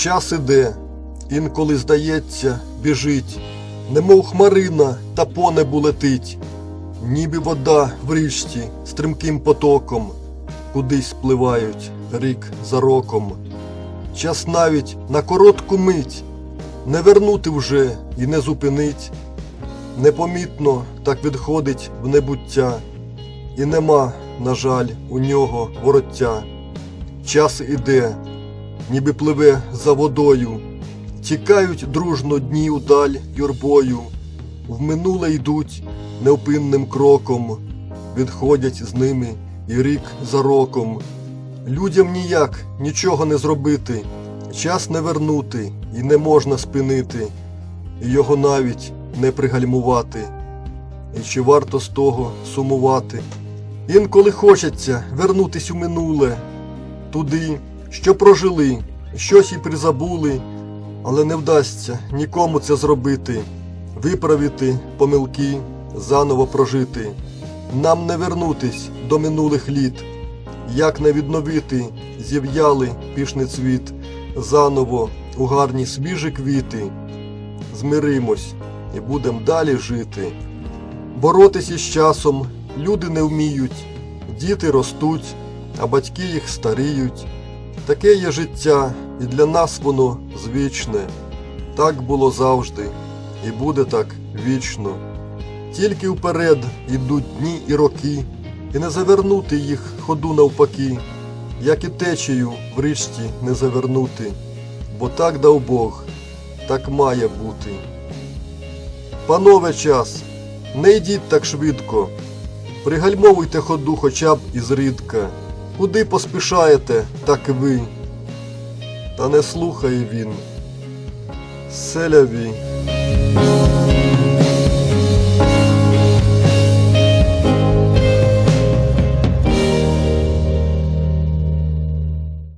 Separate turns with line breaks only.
Час іде, інколи здається, біжить, немов хмарина та по небу летить, ніби вода в річці стрімким потоком, кудись спливають рік за роком. Час навіть на коротку мить не вернути вже і не зупинить. Непомітно так відходить в небуття, і нема, на жаль, у нього вороття. Час іде, ніби пливе за водою, тікають дружно дні удаль юрбою, в минуле йдуть невпинним кроком, відходять з ними і рік за роком. Людям ніяк нічого не зробити, час не вернути і не можна спинити, і його навіть не пригальмувати. І чи варто з того сумувати? Інколи хочеться вернутись у минуле, туди, що прожили, щось і призабули, але не вдасться нікому це зробити, виправити помилки, заново прожити. Нам не вернутись до минулих літ, як не відновити зів'яли пішний цвіт, заново у гарні свіжі квіти. Змиримось і будем далі жити. Боротись із часом люди не вміють, діти ростуть, а батьки їх старіють. Таке є життя, і для нас воно звичне. Так було завжди, і буде так вічно. Тільки вперед ідуть дні і роки, і не завернути їх ходу навпаки, як і течею в річці не завернути, бо так дав Бог, так має бути. Панове час, не йдіть так швидко, пригальмовуйте ходу хоча б ізрідка. Куди поспішаєте, так ви. Та не слухає він. Селяві.